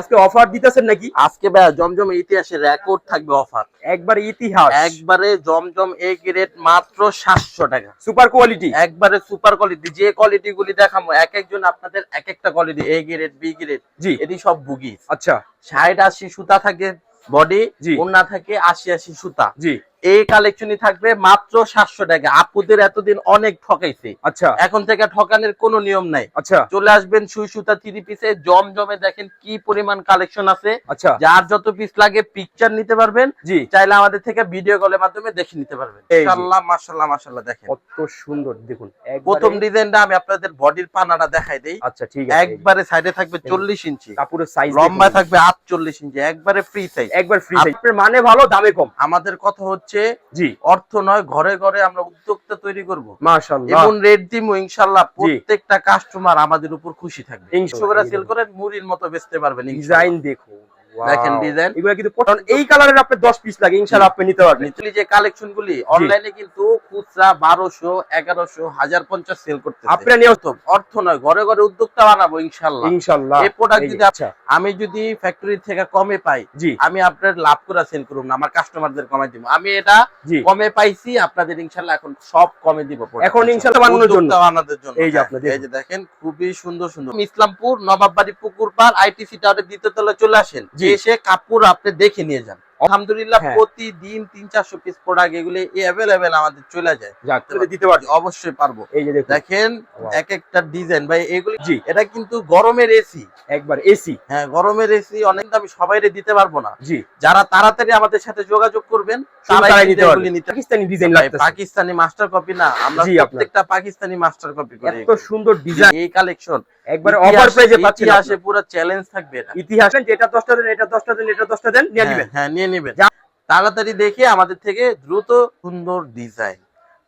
আজকে অফার দিতেছেন নাকি? আজকে ভাই জমজম ইতিহাসে রেকর্ড থাকবে অফার একবার ইতিহাস। একবারে জমজম এ গ্রেড মাত্র সাতশো টাকা। সুপার কোয়ালিটি একবারে সুপার কোয়ালিটি যে কোয়ালিটি গুলি দেখাবো এক একজন আপনাদের এক একটা quality A grade B grade জি। এটি সব বুগি আচ্ছা। ষাট আশি সুতা থাকে বডি জি। ওনা থাকে আশি আশি সুতা। জি। এই কালেকশনই থাকবে মাত্র সাতশো টাকা। আপুদের এতদিন অনেক ঠকাইছে। আচ্ছা। এখন থেকে ঠকানোর কোনো নিয়ম নাই। আচ্ছা। চলে আসবেন সুই সুতা থ্রি পিসে। জমজমে দেখেন কি পরিমাণ কালেকশন আছে। আচ্ছা। যার যত পিস লাগে পিকচার নিতে পারবেন। জি। চাইলে আমাদের থেকে ভিডিও কলের মাধ্যমে দেখে নিতে পারবেন। মাশাআল্লাহ মাশাআল্লাহ দেখেন। কত সুন্দর দেখুন প্রথম ডিজাইনটা আমি আপনাদের বডির পানাটা দেখাই দেই। আচ্ছা ঠিক আছে। একবারে সাইডে থাকবে চল্লিশ ইঞ্চি। কাপড়ের সাইজ লম্বা থাকবে আটচল্লিশ ইঞ্চি। একবারে ফ্রি সাইজ একবার ফ্রি আপনার মানে ভালো দামে কম। আমাদের কথা হচ্ছে জি। অর্থ নয় ঘরে ঘরে আমরা উদ্যোক্তা তৈরি করব। মাশাআল্লাহ। এমন রেট দিমু ইনশাল্লাহ প্রত্যেকটা কাস্টমার আমাদের উপর খুশি থাকবে। সেল করেন মুড়ির মতো বেচতে পারবেন। ডিজাইন দেখো দেখেন ডিজাইন এগুলো কিন্তু কারণ এই কালারের আপনি 10 পিস লাগে ইনশাআল্লাহ আপনি নিতে পারবেন। নিচলি যে কালেকশন গুলি অনলাইনে কিন্তু খুচরা বারোশো এগারোশো হাজার পঞ্চাশ সেল করতে তো অর্থ নয় ঘরে ঘরে উদ্যোক্তা বানাবো ইনশাআল্লাহ। এই প্রোডাক্ট যদি আচ্ছা। আমি যদি ফ্যাক্টরি থেকে কমে পাই আমি আপনার লাভ করে সেল করুন না আমার কাস্টমারদের কমে দিব। আমি এটা কমে পাইছি আপনাদের ইনশাল্লাহ এখন সব কমে দিব এখন ইনশাল্লাহ বানানোর জন্য। বানানোর জন্য। এই যে আপনি এই যে দেখেন। খুবই সুন্দর সুন্দর। ইসলামপুর নবাববাড়ি পুকুর পার আইটিসি টাওয়ারের দ্বিতীয় তলায় চলে আসেন। জি। এসে কাপড় আপনি দেখে নিয়ে যান। আলহামদুলিল্লাহ হ্যাঁ। প্রতিদিন তিন চারশো পিস প্রোডাক্ট এগুলি অ্যাভেলেবেল আমাদের চলে যায়। দিতে পারছি অবশ্যই পারব। এই যে দেখেন। এক একটা ডিজাইন ভাই এগুলি জি। এটা কিন্তু গরমের এসি একবার এসি হ্যাঁ গরমের এসি অনেক আমি সবাইরে দিতে পারব না। জি। যারা তাড়াতাড়ি আমাদের সাথে যোগাযোগ করবেন তারাই নিতে পাকিস্তানি ডিজাইন ভাই, পাকিস্তানি মাস্টার কপি না আমরা প্রত্যেকটা পাকিস্তানি মাস্টার কপি করি এত সুন্দর ডিজাইন এই কালেকশন একবারে অফার পুরো চ্যালেঞ্জ থাকবে এটা। ইতিহাস যেটা 10টা দেন এটা 10টা দেন এটা 10টা দেন নিয়ে হ্যাঁ, নেবেন। হ্যাঁ নিয়ে নেবেন তাড়াতাড়ি দেখে আমাদের থেকে দ্রুত সুন্দর ডিজাইন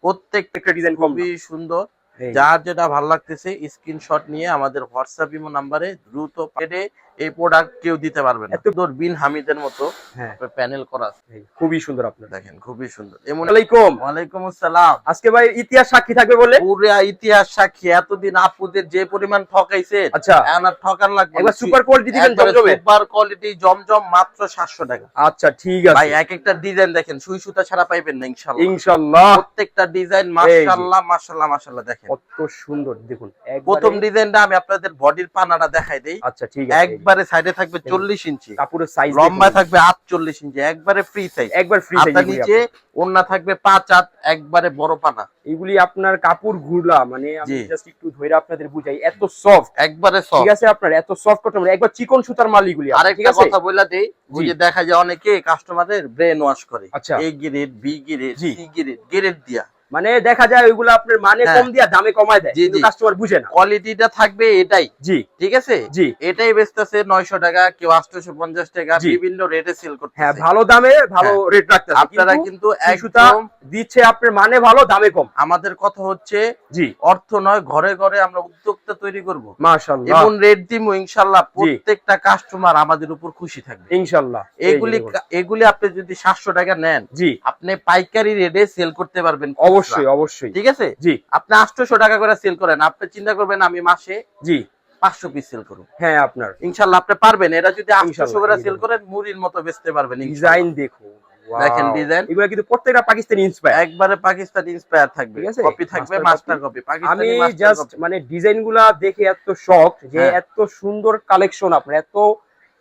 প্রত্যেকটা একটা ডিজাইন খুবই সুন্দর। যার যেটা ভালো লাগতেছে স্ক্রিনশট নিয়ে আমাদের হোয়াটসঅ্যাপ ইমো নাম্বারে দ্রুত পেটে এই প্রোডাক্ট কেউ দিতে পারবে না। দূর বিন হামিদের মতো হ্যাঁ। প্যানেল করা আছে। খুবই সুন্দর আপনার দেখেন খুবই সুন্দর। এমন আলাইকুম ওয়ালাইকুম আসসালাম। আজকে ভাই ইতিহাস সাক্ষী থাকবে বলে? পুরা ইতিহাস সাক্ষী। এতদিন আপুদের যে পরিমাণ ঠকাইছে আচ্ছা। আর ঠকান লাগবে একবার সুপার কোয়ালিটি দিবেন জমজমে। সুপার কোয়ালিটি জমজম মাত্র সাতশো টাকা। আচ্ছা ঠিক আছে। ভাই এক একটা ডিজাইন দেখেন সুই সুতা ছাড়া পাইবেন না ইনশাল্লাহ ইনশাআল্লাহ। প্রত্যেকটা ডিজাইন মাশাআল্লাহ মাশাআল্লাহ মাশাআল্লাহ দেখেন। কত সুন্দর দেখুন প্রথম ডিজাইনটা আমি আপনাদের বডির পানাটা দেখাই দেই। আচ্ছা ঠিক আছে। একবারে সাইডে থাকবে চল্লিশ ইঞ্চি। কাপড়ের সাইজ লম্বা থাকবে আটচল্লিশ ইঞ্চি একবারে ফ্রি সাইজ একবার ফ্রি আপনার নিচে ওন্না থাকবে পাঁচ আট একবারে বড় পানা। এগুলি আপনার কাপড়গুলা মানে আমি জাস্ট একটু ধরে আপনাদের বুঝাই এত সফট একবারে সফট ঠিক আছে আপনার? এত সফট কটন মানে একবার চিকন সুতার মাল এগুলি ঠিক আরেকটা কথা বলে দেই যে দেখা যায় অনেকে কাস্টমারের ব্রেন ওয়াশ করে। A grade B grade. C grade grade দিয়া। মানে দেখা যায় ওইগুলো আপনার মানে হ্যাঁ। কম দিয়া দামে কমায় দেয় কিন্তু কাস্টমার বুঝে না। কোয়ালিটিটা থাকবে এটাই। জি। ঠিক আছে? জি। এটাই বেচতেছে নয়শো টাকা কেউ আটশো পঞ্চাশ টাকা বিভিন্ন রেটে সেল করতে হ্যাঁ ভালো দামে ভালো রেট রাখতে আপনারা কিন্তু একদম দিচ্ছে আপনার মানে ভালো দামে কম। আমাদের কথা হচ্ছে জি। অর্থ নয় ঘরে ঘরে আমরা উদ্যোক্তা তৈরি করব। মাশাআল্লাহ। এমন রেট দিমু ইনশাল্লাহ প্রত্যেকটা কাস্টমার আমাদের উপর খুশি থাকবে। ইনশাআল্লাহ। এগুলি। এগুলি আপনি যদি সাতশো টাকা নেন জি। আপনি পাইকারি রেটে সেল করতে পারবেন। অবশ্যই অবশ্যই। ঠিক আছে? জি। আপনি আটশোশো টাকা করে সেল করেন। আপনি চিন্তা করবেন আমি মাসে জি। পাঁচশো পিস সেল করুন হ্যাঁ আপনার। ইনশাল্লাহ আপনি পারবেন। এটা যদি আটশোশো করে সেল করেন মুড়ির মতো বেচতে পারবেন ডিজাইন দেখো দেখেন ডিজাইন। এগুলো কিন্তু প্রত্যেকটা পাকিস্তানি ইন্সপায়ার একবারে পাকিস্তান ইন্সপায়ার থাকবে। ঠিক আছে? কপি থাকবে মাস্টার কপি আমি জাস্ট মানে ডিজাইনগুলা দেখে এত শখ যে হ্যাঁ। এত সুন্দর কালেকশন আপনার এত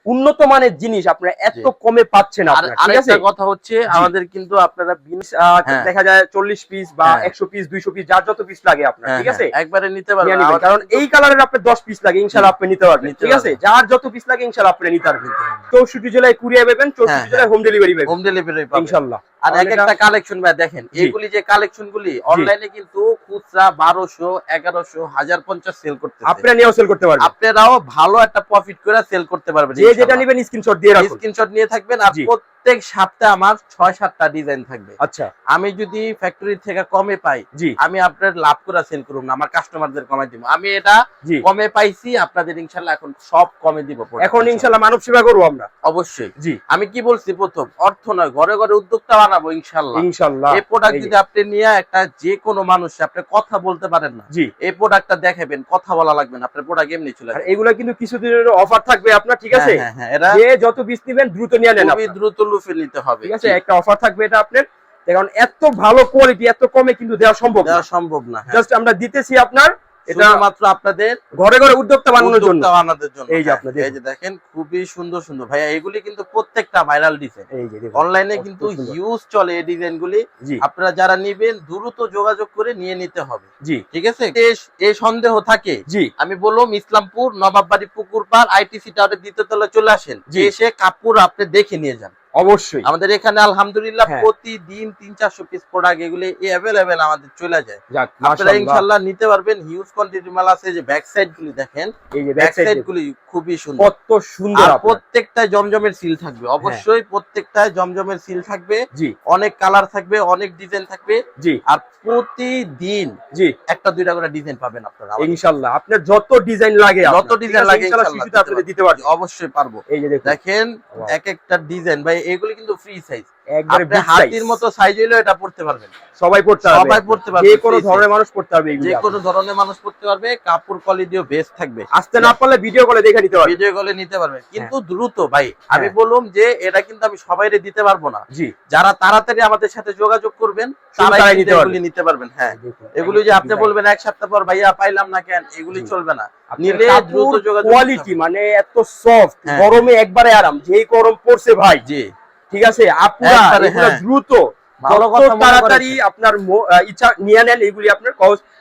উন্নত মানের জিনিস আপনারা এত কমে পাচ্ছেন আরেকটা কথা হচ্ছে আমাদের কিন্তু আপনারা হ্যাঁ। দেখা যায় চল্লিশ পিস বা হ্যাঁ। একশো পিস দুইশো পিস যার যত পিস লাগে আপনার হ্যাঁ, ঠিক আছে? একবারে নিতে পারবেন। কারণ এই কালারের আপনার দশ পিস লাগে ইনশাল্লাহ আপনি নিতে পারবেন ঠিক আছে? যার যত পিস লাগে ইনশাল্লাহ আপনি নিতে পারবেন। চৌষট্টি জেলায় কুড়িয়ে পাবেন চৌষট্টি জুলাই জেলায় হোম ডেলিভারি পাবেন। হোম ডেলিভারি ইনশাল্লাহ আর এক একটা কালেকশন ভাই দেখেন জি। এগুলি যে কালেকশন গুলি অনলাইনে কিন্তু খুচরা বারোশো এগারোশো হাজার পঞ্চাশ সেল করতে আপনারা নিয়েও সেল করতে পারবেন। আপনারাও ভালো একটা প্রফিট করে সেল করতে পারবেন যে যেটা নেবেন স্ক্রিনশট দিয়ে রাখুন। স্ক্রিনশট নিয়ে থাকবেন আর প্রত্যেক সপ্তাহে আমার ছয় সাতটা ডিজাইন থাকবে। আচ্ছা। আমি যদি ফ্যাক্টরি থেকে কমে পাই আমি আপনার লাভ করে সেল করুন না আমার কাস্টমারদের কমাই দিব। আমি এটা কমে পাইছি আপনাদের ইনশাল্লাহ এখন সব কমে দিব এখন ইনশাল্লাহ মানব সেবা করব আমরা। অবশ্যই। জি। আমি কি বলছি প্রথম অর্থ নয় ঘরে ঘরে উদ্যোক্তা বানাবো ইনশাল্লাহ ইনশাল্লাহ এই প্রোডাক্ট যদি আপনি নিয়ে একটা যে কোনো মানুষ আপনি কথা বলতে পারেন না জি। এই প্রোডাক্টটা দেখাবেন কথা বলা লাগবে না আপনার প্রোডাক্ট এমনি চলে আর এগুলো কিন্তু কিছুদিনের অফার থাকবে আপনার ঠিক আছে? হ্যাঁ, হ্যাঁ, এটা যে যত বীজ নিবেন দ্রুত নিয়ে নেন আপনার। দ্রুত লুফে নিতে হবে ঠিক আছে? একটা অফার থাকবে এটা আপনার। কারণ এত ভালো কোয়ালিটি এত কমে কিন্তু দেওয়া সম্ভব দেওয়া সম্ভব না হ্যাঁ। জাস্ট আমরা দিতেছি আপনার এটা আপনাদের ঘরে ঘরে উদ্যোক্তা বানানোর জন্য। বানানোর জন্য এই যে হ্যাঁ, আপনি দেখুন। এই যে দেখেন খুবই সুন্দর সুন্দর। ভাইয়া এগুলি কিন্তু প্রত্যেকটা ভাইরাল ডিজাইন এই যে অনলাইনে কিন্তু হিউজ চলে এই ডিজাইন গুলি জি। আপনারা যারা নিবেন দ্রুত যোগাযোগ করে নিয়ে নিতে হবে। জি। ঠিক আছে? এই সন্দেহ থাকে। জি। আমি বললাম ইসলামপুর নবাববাড়ি পুকুর পাড় আইটিসি টাওয়ারের দ্বিতীয় তলায় চলে আসেন। যে এসে কাপড় আপনি দেখে নিয়ে যান। অবশ্যই। আমাদের এখানে আলহামদুলিল্লাহ হ্যাঁ। প্রতিদিন তিন চারশো পিস প্রোডাক্ট এগুলি অ্যাভেলেবেল আমাদের চলে যায়। আপনারা ইনশাল্লাহ নিতে পারবেন। হিউজ কোয়ান্টিটি মাল আছে যে ব্যাক সাইড গুলি দেখেন। এই যে ব্যাক সাইড গুলি। খুবই সুন্দর। কত সুন্দর আর আপনার। প্রত্যেকটায় জমজমের সিল থাকবে। অবশ্যই প্রত্যেকটায় জমজমের সিল থাকবে। জি। অনেক কালার থাকবে অনেক ডিজাইন থাকবে। জি। আর প্রতিদিন জি। একটা দুইটা করে ডিজাইন পাবেন আপনারা। ইনশাআল্লাহ। আপনার যত ডিজাইন লাগে যত ডিজাইন লাগে ইনশাআল্লাহ দিতে পারবে। অবশ্যই পারব। এই যে দেখেন। এক একটা ডিজাইন ভাই এগুলি কিন্তু ফ্রি সাইজ একবারে হাতির মতো সাইজ হইলেও এটা পড়তে পারবেন। সবাই পড়তে পারবে। সবাই পড়তে পারবে, যে কোনো ধরনের মানুষ পড়তে পারবে যে কোনো ধরনের মানুষ পড়তে পারবে কাপড় কোয়ালিটিও বেস্ট থাকবে। আসতে না পারলে ভিডিও কলে দেখে নিতে পারবে। ভিডিও কলে নিতে পারবে। কিন্তু দ্রুত ভাই আমি হ্যাঁ। বললাম যে এটা কিন্তু আমি সবাইরে দিতে পারব না। জি। যারা তাড়াতাড়ি আমাদের সাথে যোগাযোগ করবেন তারাই নিতে এগুলি নিতে পারবেন। হ্যাঁ। এগুলি যে আপনি বলবেন এক সপ্তাহ পর ভাইয়া পাইলাম না কেন? এগুলি চলবে না। নিলে দ্রুত যোগাযোগ কোয়ালিটি মানে এত সফট হ্যাঁ। গরমে একবারে আরাম। যেই গরম পড়ছে ভাই জি। ঠিক আছে? আপনারা একবারে, হ্যাঁ। দ্রুত তাড়াতাড়ি আপনার ইচ্ছা নিয়ে নেন এগুলি আপনার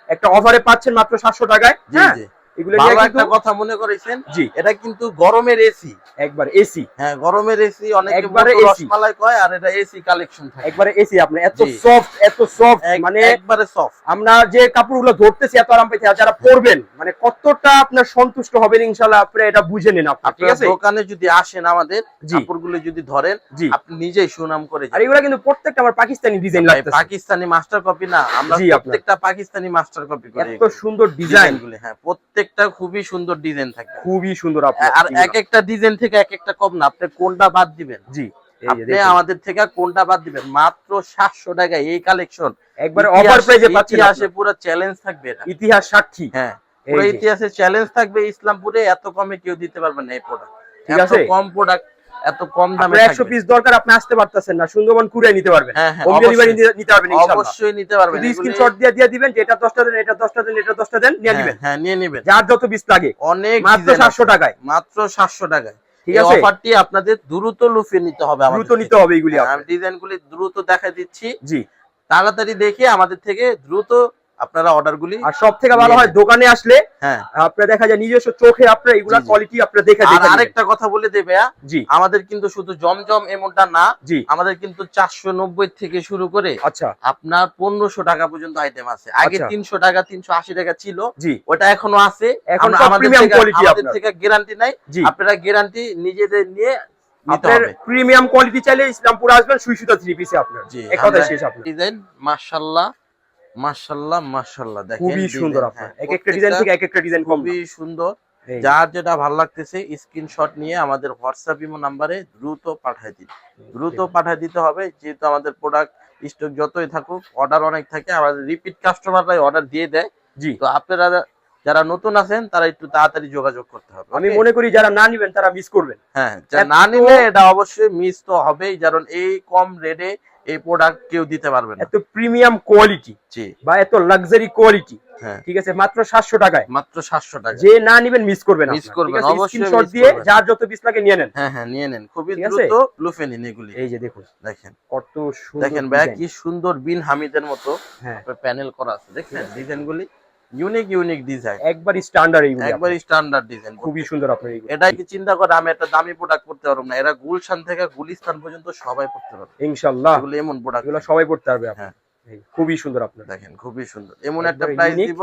একটা অফারে পাচ্ছেন মাত্র সাতশো টাকায়। হ্যাঁ? এগুলো একটা কথা মনে করেছেন? জি। এটা কিন্তু গরমের এসি একবার এসি হ্যাঁ গরমের এসি অনেকে একবারে মোটো AC কয় আর এটা এসি কালেকশন থাকে। একবারে এসি আপনার এত সফট এত সফট মানে একবারে সফট আমরা যে কাপড়গুলো ধরতেছি এত আরাম পাইতে যারা পরবেন মানে কতটা আপনার সন্তুষ্ট হবেন ইনশাল্লাহ আপনি এটা বুঝে নিন ঠিক আছে? দোকানে যদি আসেন আমাদের জি। কাপড়গুলো যদি ধরেন আপনি নিজেই সুনাম করে আর এগুলা কিন্তু প্রত্যেকটা আমার পাকিস্তানি ডিজাইন লাগতেছে। পাকিস্তানি মাস্টার কপি না আমরা প্রত্যেকটা পাকিস্তানি মাস্টার কপি করি এত সুন্দর ডিজাইন ডিজাইন হ্যাঁ হ্যাঁ প্রত্যেকটা খুবই সুন্দর ডিজাইন থাকে। খুবই সুন্দর আর এক একটা ডিজাইন থেকে এক একটা কম না আপনি কোনটা বাদ দিবেন? জি আপনি আমাদের থেকে কোনটা বাদ দিবেন? মাত্র সাতশো টাকা এই কালেকশন একবারে অফার প্রাইজে পাচ্ছেন ইতিহাসে পুরো চ্যালেঞ্জ থাকবে এটা। ইতিহাস সাক্ষী। হ্যাঁ পুরো যে, ইতিহাসে চ্যালেঞ্জ থাকবে ইসলামপুরে এত কমে কেউ দিতে পারবে না এই প্রোডাক্ট ঠিক আছে? কম প্রোডাক্ট এত কম দামে আপনার একশো থাকবে। পিস দরকার আপনি আসতে পারতেছেন না সুন্দরবন কুড়িয়ে নিতে পারবেন। হ্যাঁ হ্যাঁ হোম ডেলিভারি অবশ্যই- নিতে পারবেন ইনশাআল্লাহ অবশ্যই নিতে পারবেন। স্ক্রিনশট দিয়ে দিয়ে দিবেন যে এটা 10টা দেন এটা 10টা দেন এটা 10টা দেন নিয়ে হ্যাঁ, নেবেন। হ্যাঁ নিয়ে নেবেন। যার যত পিস লাগে। অনেক মাত্র design 700 টাকায়। মাত্র সাতশো টাকায়। ঠিক আছে? অফারটি আপনাদের দ্রুত লুফে নিতে হবে আমাদের দ্রুত নিতে হবে এগুলি থেকে। আমি ডিজাইন গুলি দ্রুত দেখা দিচ্ছি। জি। তাড়াতাড়ি দেখে আমাদের থেকে দ্রুত আপনারা অর্ডার গুলি আর সব থেকে ভালো হয় দোকানে আসলে হ্যাঁ। আপনার দেখা যায় নিজস্ব চোখে আপনার এগুলা। কোয়ালিটি আপনার দেখে আর দেখে আরেকটা কথা বলে দেবে জি। আমাদের কিন্তু শুধু জমজম এমনটা না জি। আমাদের কিন্তু চারশো নব্বই থেকে শুরু করে আচ্ছা। আপনার পনেরোশো টাকা পর্যন্ত আইটেম আছে। আগে আচ্ছা। তিনশো টাকা তিনশো আশি টাকা ছিল জি। ওটা এখনও আছে। এখন আমাদের থেকে- গ্যারান্টি নাই। জি। আপনারা গ্যারান্টি নিজেদের নিয়ে আপনার প্রিমিয়াম কোয়ালিটি চাইলে ইসলামপুর আসবেন সুই সুতা থ্রি পিসে আপনার। জি এক কথা শেষ আপনার। ডিজাইন মাশাআল্লাহ। মাশাআল্লাহ মাশাআল্লাহ দেখেন খুবই সুন্দর আপনার। হ্যাঁ, এক একটা ডিজাইন থেকে এক একটা ডিজাইন খুবই সুন্দর। যার যেটা ভালো লাগতেছে স্ক্রিনশট নিয়ে আমাদের হোয়াটসঅ্যাপ ইমো নাম্বারে দ্রুত পাঠিয়ে দিন। দ্রুত পাঠিয়ে দিতে হবে যেহেতু আমাদের প্রোডাক্ট স্টক যতই থাকুক অর্ডার অনেক থাকে আমাদের রিপিট কাস্টমাররাই অর্ডার দিয়ে দেয়। জি। তো আপনারা যারা নতুন আছেন তারা একটু তাড়াতাড়ি যোগাযোগ করতে হবে আমি মনে করি যারা না নিবেন তারা মিস করবেন। হ্যাঁ না নিলে এটা অবশ্যই মিস তো হবেই কারণ এই কম রেটে এই প্রোডাক্ট কেউ দিতে পারবে না। এত প্রিমিয়াম কোয়ালিটি জি। বা এত লাক্সারি কোয়ালিটি হ্যাঁ। ঠিক আছে মাত্র সাতশো টাকায়। মাত্র সাতশো টাকা যে না নিবেন মিস করবেন Miss করবেন, অবশ্যই স্ক্রিনশট দিয়ে যার যত পিস লাগে নিয়ে নেন। হ্যাঁ হ্যাঁ নিয়ে নেন। খুবই দ্রুত এগুলি। এই যে দেখুন দেখেন। কত সুন্দর দেখেন ভাইয়া কি সুন্দর বিন হামিদের মতো হ্যাঁ। প্যানেল করা আছে। দেখেন ডিজাইন গুলি। ইউনিক ইউনিক ডিজাইন একবারই স্ট্যান্ডার্ড এইগুলো একবার স্ট্যান্ডার্ড ডিজাইন খুবই সুন্দর আপনার এইগুলো এটা কি চিন্তা করে আমি একটা দামি প্রোডাক্ট করতে পারব না। এরা গুলশান থেকে গুলিস্তান পর্যন্ত সবাই পড়তে পারবে। ইনশাআল্লাহ। এগুলো এমন প্রোডাক্ট এগুলো সবাই পড়তে পারবে আপনার। হ্যাঁ। খুবই সুন্দর আপনার। দেখেন খুবই সুন্দর। এমন একটা প্রাইস। দিব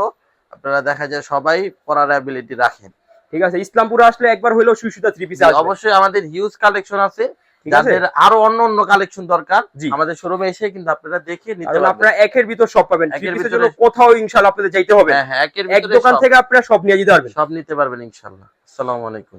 আপনারা দেখা যায় সবাই পরার অ্যাবিলিটি রাখেন। ঠিক আছে ইসলামপুরে আসলে একবার হইলেও সুই সুতা থ্রি পিস অবশ্যই আমাদের হিউজ কালেকশন আছে। যাদের আরও অন্য অন্য কালেকশন দরকার আমাদের শোরুমে এসে কিন্তু আপনারা দেখে নিতে পারবেন। আপনারা একের ভিতর সব পাবেন। একের ভিতরে- কোথাও ইনশাল্লাহ আপনাদের যাইতে হবে। হ্যাঁ হ্যাঁ এক দোকান থেকে আপনারা সব নিয়ে যেতে পারবেন। সব নিতে পারবেন ইনশাল্লাহ। আসসালামু আলাইকুম।